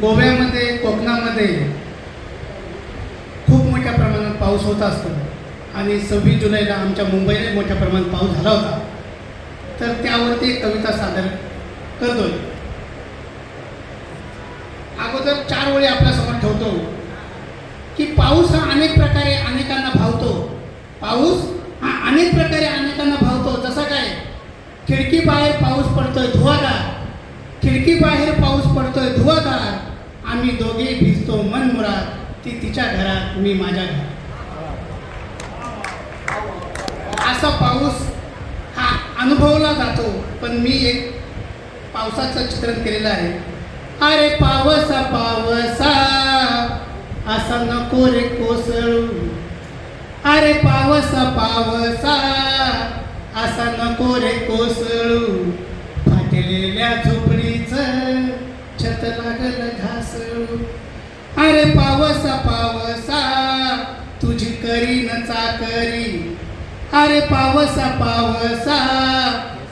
गोव्यामध्ये कोकणामध्ये खूप मोठ्या प्रमाणात पाऊस होत असतो. आणि सव्वीस जुलैला आमच्या मुंबईला मोठ्या प्रमाणात पाऊस झाला होता. तर त्यावरती एक कविता सादर करतोय. अगोदर चार वेळी आपल्यासमोर ठेवतो. की पाऊस हा अनेक प्रकारे अनेकांना भावतो. पाऊस हा अनेक प्रकारे अनेकांना भावतो. जसा काय खिडकी बाहेर पाऊस पडतोय धुवाधार. खिडकी बाहेर आम्ही दोघे भिजतो मनमुराद. ती तिच्या घरात मी माझ्या घरात. असा पाऊस हा अनुभवला जातो पण मी एक पावसाचं चित्रण केलेलं आहे. अरे पावसा पावसा असा नको रे कोसळू. अरे पावसा पावसा असा नको रे कोसळू. फाटलेल्या झोपडीच छत लागलं. अरे पावसा पावसा तुझी करीन चाकरी. अरे पावसा पावसा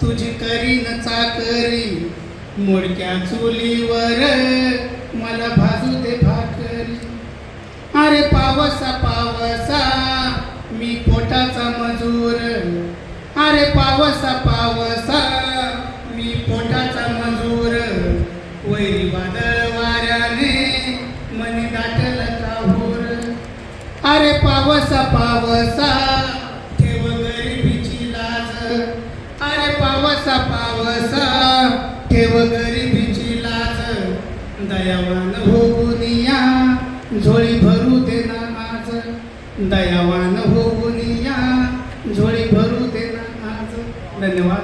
तुझी करीन चाकरी. मोडक्या चुलीवर मला भाजू दे भाकरी. अरे पावसा पावसा मी पोटाचा मजूर. अरे पावसा पावसा पावसा पावसा. ठेव गरिबीची लाज. अरे पावसा पावसा. ठेव गरिबीची लाज. दयावान हो गुनिया झोळी भरू देना आज. दयावान हो गुनिया झोळी भरू देना आज. धन्यवाद.